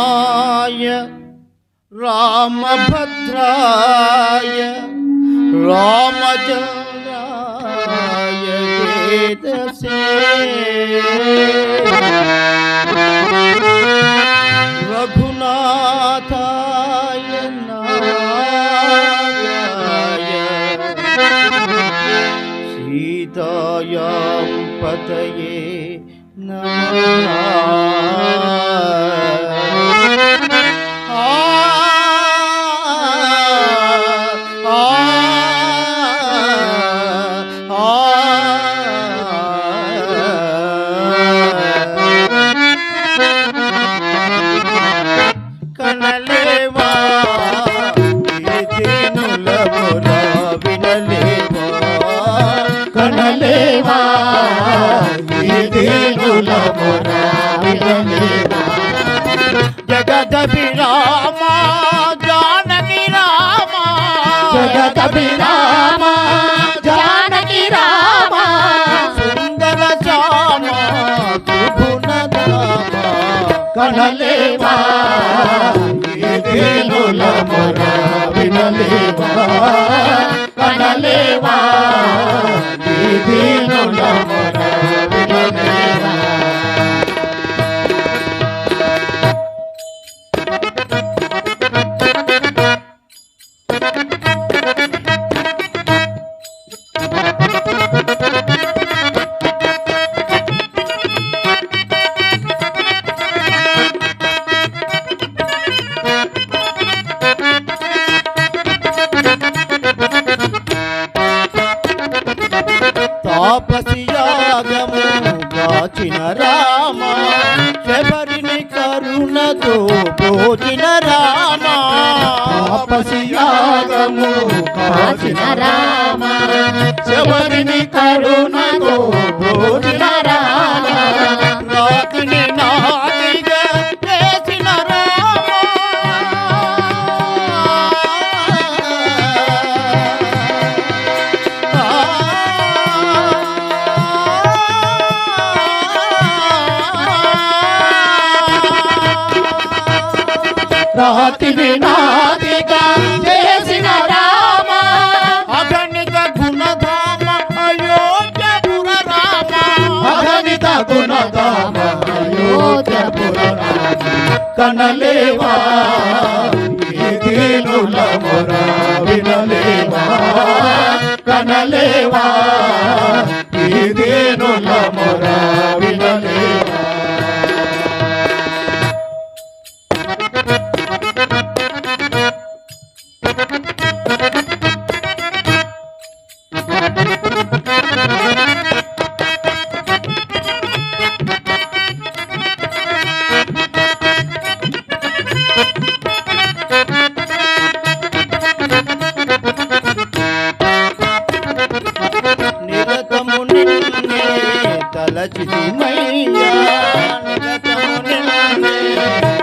రామాయ రామభద్రాయ రామచంద్రాయ వేదసే రఘునాథాయ నారాయ సీతాయాం పతయే నమః. జగదపి రామ జానకి రామ. జగదభిరామ జానకి రామ. సుందర శ్యామ త్రిభువన కనలేవా? తాపసి యాగము కాచిన రామ. శబరిని కరుణతో పోచిన రామ తాపసియాగము కాచిన రామ శబరిని కరుణతో పోచిన రాతి వినాదిగా చేసిన రామ. అగణిత గుణధామ అయోధ్యపుర రామ అగణిత గుణధామ అయోధ్యపుర రామ కనలేవా దీనుల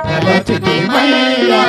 తలచితిమయ్యా